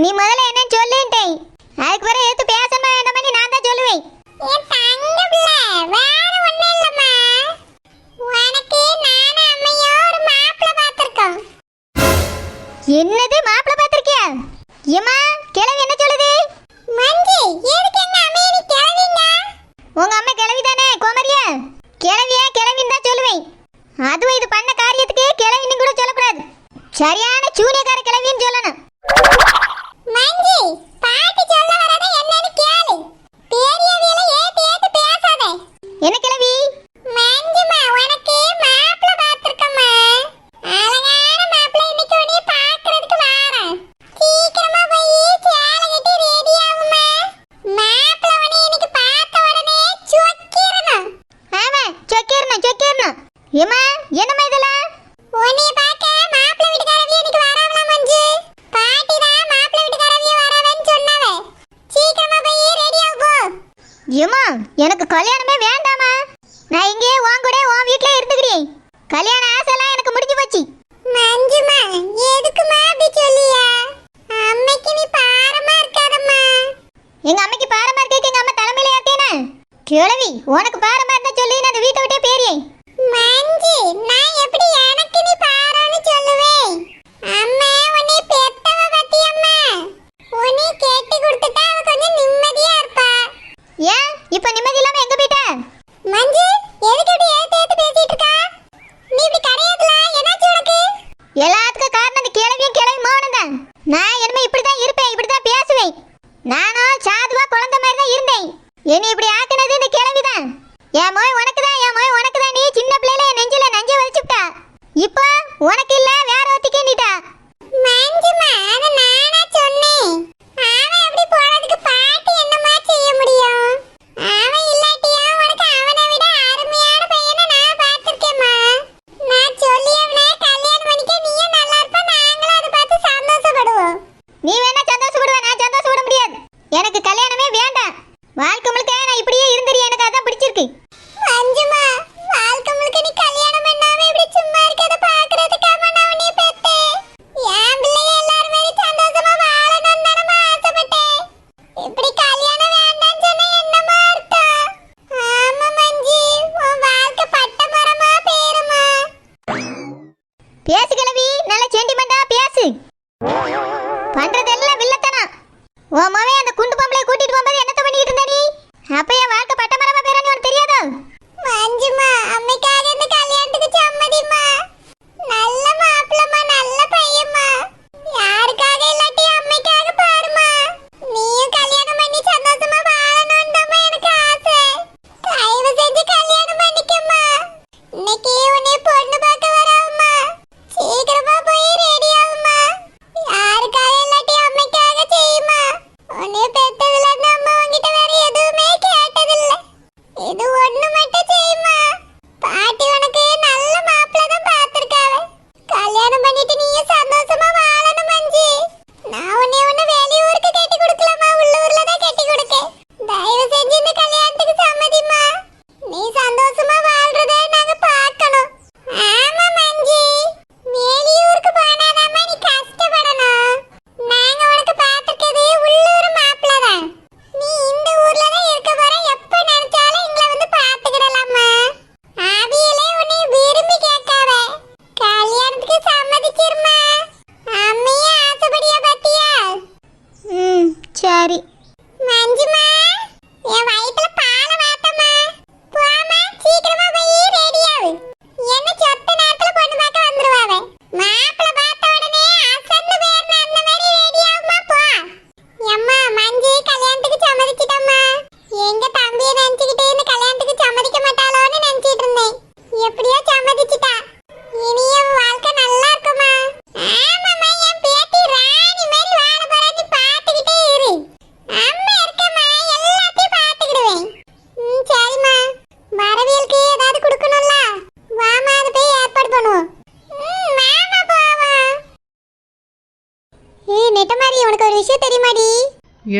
Mi madre செல்வி உனக்கு பார மாதிரி சொல்லி அந்த வீட்டை விட்டே பேரியை மஞ்சி நான் எப்படி எனக்கு நீ பாரன்னு சொல்லுவேன்? அம்மா உன்னை பெத்தவ பத்தி அம்மா உன்னை கேட்டி கொடுத்துட்டா அவ கொஞ்சம் நிம்மதியா இருப்பா. ஏன்? இப்ப நிம்மதி இல்லாம எங்க போயிட்ட? மஞ்சி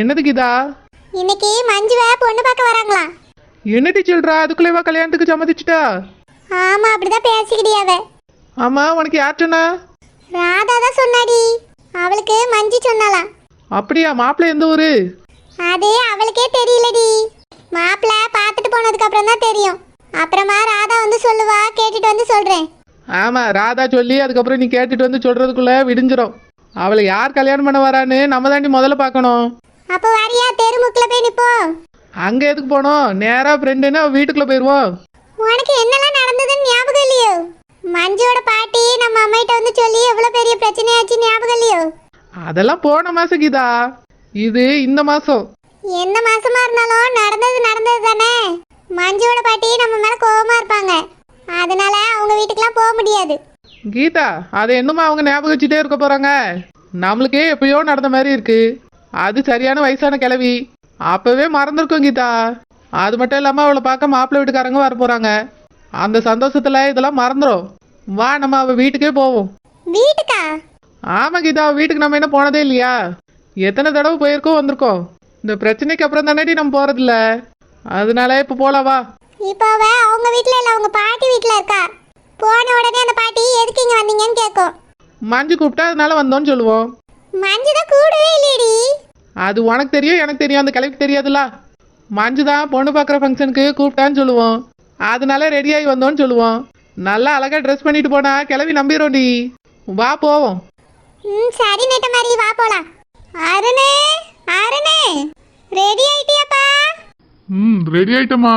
என்னது கீதா? இன்னைக்கு மஞ்சுவ பொண்ணு பார்க்க வராங்களா? என்னடி சொல்றா? அதுக்குள்ளேவா கல்யாணத்துக்கு சம்மதிச்சிட்டா? ஆமா அப்படிதான் பேசிக்கிட்டியாவ ஆமா உனக்கு யார் சொன்னா? ராதா தான் சொன்னாடி. அவளுக்கு மஞ்சு சொன்னாலாம் அப்படியா மாப்பிள்ள எந்த ஊரு? அது அவளுக்கே தெரியலடி. மாப்பிள்ள பார்த்துட்டு போனதுக்கு அப்புறம் தான் தெரியும். அப்புறமா ராதா வந்து சொல்லுவா கேட்டுட்டு வந்து சொல்றேன். ஆமா ராதா சொல்லி அதுக்கப்புறம் நீ கேட்டுட்டு வந்து சொல்றதுக்குள்ள விடிஞ்சிரும். அவளை யார் கல்யாணம் பண்ண வரான்னு நம்ம தாண்டி முதல்ல பார்க்கணும். அப்போ வரியா தெருமுக்கில் போய் நிப்போம் அங்கே எதுக்கு போனோம் நேராக ஃப்ரெண்டுன்னு அவள் வீட்டுக்குள்ளே போயிடுவோம் உனக்கு என்னெல்லாம் நடந்ததுன்னு ஞாபகம் இல்லையோ? மஞ்சுவோட பாட்டி நம்ம அம்மாயிட்ட வந்து சொல்லி எவ்வளோ பெரிய பிரச்சனையாச்சு ஞாபகம் இல்லையோ? அதெல்லாம் போன மாதம் கீதா. இது இந்த மாதம் எந்த மாசமா இருந்தாலும் நடந்தது நடந்தது தானே? மஞ்சுவோட பாட்டி நம்ம மேல கோவமா இருப்பாங்க. அதனால அவங்க வீட்டுக்குலாம் போக முடியாது. கீதா அதை என்னமா அவங்க ஞாபகம் வச்சுட்டே இருக்க போகிறாங்க நம்மளுக்கே எப்பயோ நடந்த மாதிரி இருக்கு. அது சரியான வயசான கிழவி. அப்போவே மறந்துருக்கும் கீதா. அது மட்டும் இல்லாமல் அவளை பார்க்க மாப்பிள்ளை வீட்டுக்காரங்க வர போகிறாங்க அந்த சந்தோஷத்தில் இதெல்லாம் மறந்துடும் வா நம்ம அவள் வீட்டுக்கே போவோம். வீட்டுக்கா? ஆமாம் கீதா வீட்டுக்கு நம்ம என்ன போனதே இல்லையா? எத்தனை தடவை போயிருக்கோம் வந்திருக்கோம். இந்த பிரச்சனைக்கு அப்புறம் தானேடி நம்ம போகிறதில்ல அதனால இப்போ போகலாம் வா. இப்போ அவ அவங்க வீட்ல இல்ல அவங்க பாட்டி வீட்ல இருக்கா? போன உடனே அந்த பாட்டி எதுக்கு இங்க வந்தீங்கன்னு கேட்கும். மஞ்சு கூப்பிட்டா அதனால வந்தோன்னு சொல்லுவோம். மஞ்சு தான் கூடவே இல்லையடி. அது உனக்கு தெரியும் எனக்கு தெரியும் அந்த கிழவிக்கு தெரியாதுல்ல. மஞ்சு தான் பொண்ணு பார்க்குற ஃபங்க்ஷனுக்கு கூப்பிட்டான்னு சொல்லுவோம். அதனால ரெடியாகி வந்தோன்னு சொல்லுவோம். நல்லா அழகாக ட்ரெஸ் பண்ணிட்டு போனா கிளவி நம்பிடும்டி. வா போவோம். ம் சரி நெட்ட மாதிரி வா போலாம். அருணே அருணே ரெடி ஆயிட்டியாப்பா? ம் ரெடி ஆயிட்டமா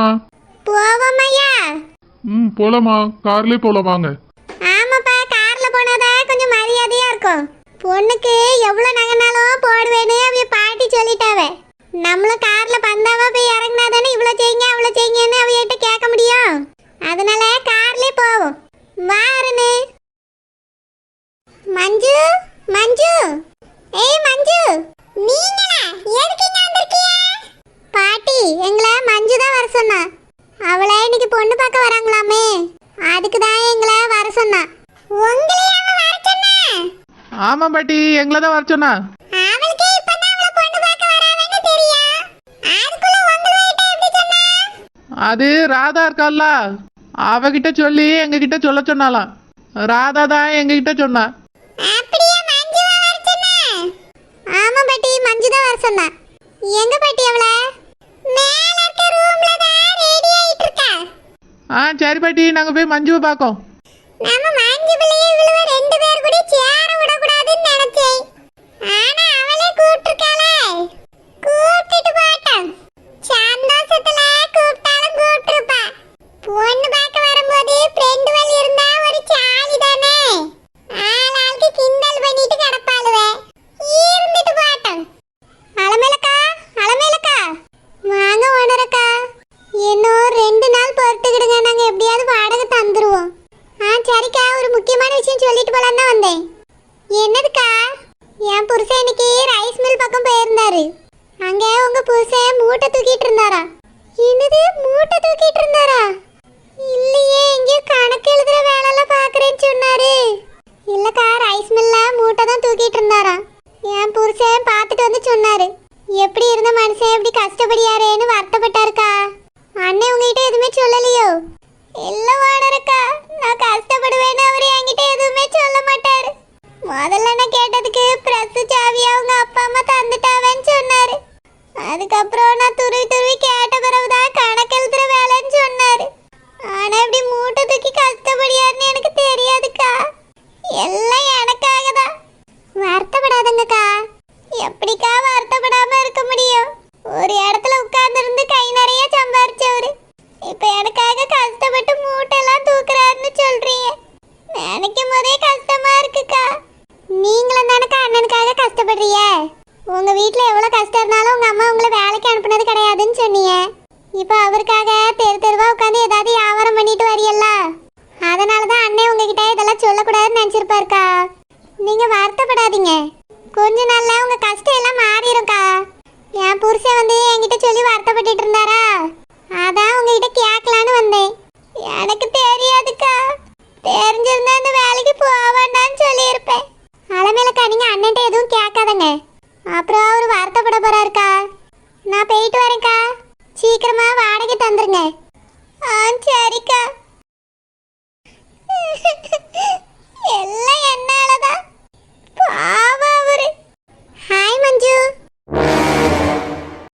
போவோமையா ம் போலாமா கார்லயே போலாம் வாங்க. ஆமாப்பா கார்ல போனாதா கொஞ்சம் மரியாதையா இருக்கும். பொண்ணுக்கு எவ்வளோ நகைனாலும் போடுவேன்னு அவைய பாட்டி சொல்லிட்டாவே நம்மளும் கார்ல பந்தாவா போய் இறங்கினா தானே இவ்வளவு செய்யுங்க அவ்வளவு செய்யுங்கன்னு அவையிட்ட கேட்க முடியும் அதனால கார்லயே போவோம் வா அருணு மஞ்சு மஞ்சு ஏய் மஞ்சு நீங்களா எதுக்கு இங்க வந்திருக்கீங்க பாட்டி எங்களை மஞ்சு தான் வர சொன்னா அவளை இன்னைக்கு பொண்ணு பார்க்க வராங்களாமே அதுக்கு தான் எங்களை வர சொன்னா உங்களையே அவ வர சொன்னா ஆமாம் பாட்டி எங்களை தான் வர சொன்னா. அது ராதா இருக்கால்ல அவகிட்ட சொல்லி எங்ககிட்ட சொல்ல சொன்னாலாம். ராதா தான் எங்ககிட்ட சொன்னா. ஆமா பாட்டி மஞ்சு தான் வர சொன்னா. எங்க பாட்டி அவள? மேல இருக்க ரூம்ல தான் ரெடி ஆயிட்டு இருக்கா? ஆ சரி பாட்டி நாங்கள் போய் மஞ்சுவை பார்க்கோம். நம்ம மஞ்சு பிள்ளைய இவ்வளவு ரெண்டு பேர் கூட சேர கூடாதுன்னு நினைச்சேன். ஆனா அவளே கூட்டிருக்காள கொஞ்ச நாள்ல உங்க கஷ்டம் எல்லாம் மாறிடும்க்கா என் புருஷன் வந்து என்கிட்ட சொல்லி வருத்தப்பட்டுட்டு இருந்தாரா? அதான் உங்ககிட்ட கேட்கலான்னு வந்தேன். எனக்கு தெரியாதுக்கா. தெரிஞ்சிருந்தா இந்த வேலைக்கு போவேண்டான்னு சொல்லியிருப்பேன். அலமேலக்கா நீங்க அண்ணன்ட்ட எதுவும் கேட்காதங்க. அப்புறம் அவர் வருத்தப்பட போறாருக்கா. நான் போயிட்டு வரேன்க்கா. சீக்கிரமா வாடகை தந்துருங்க. ஆ சரிக்கா.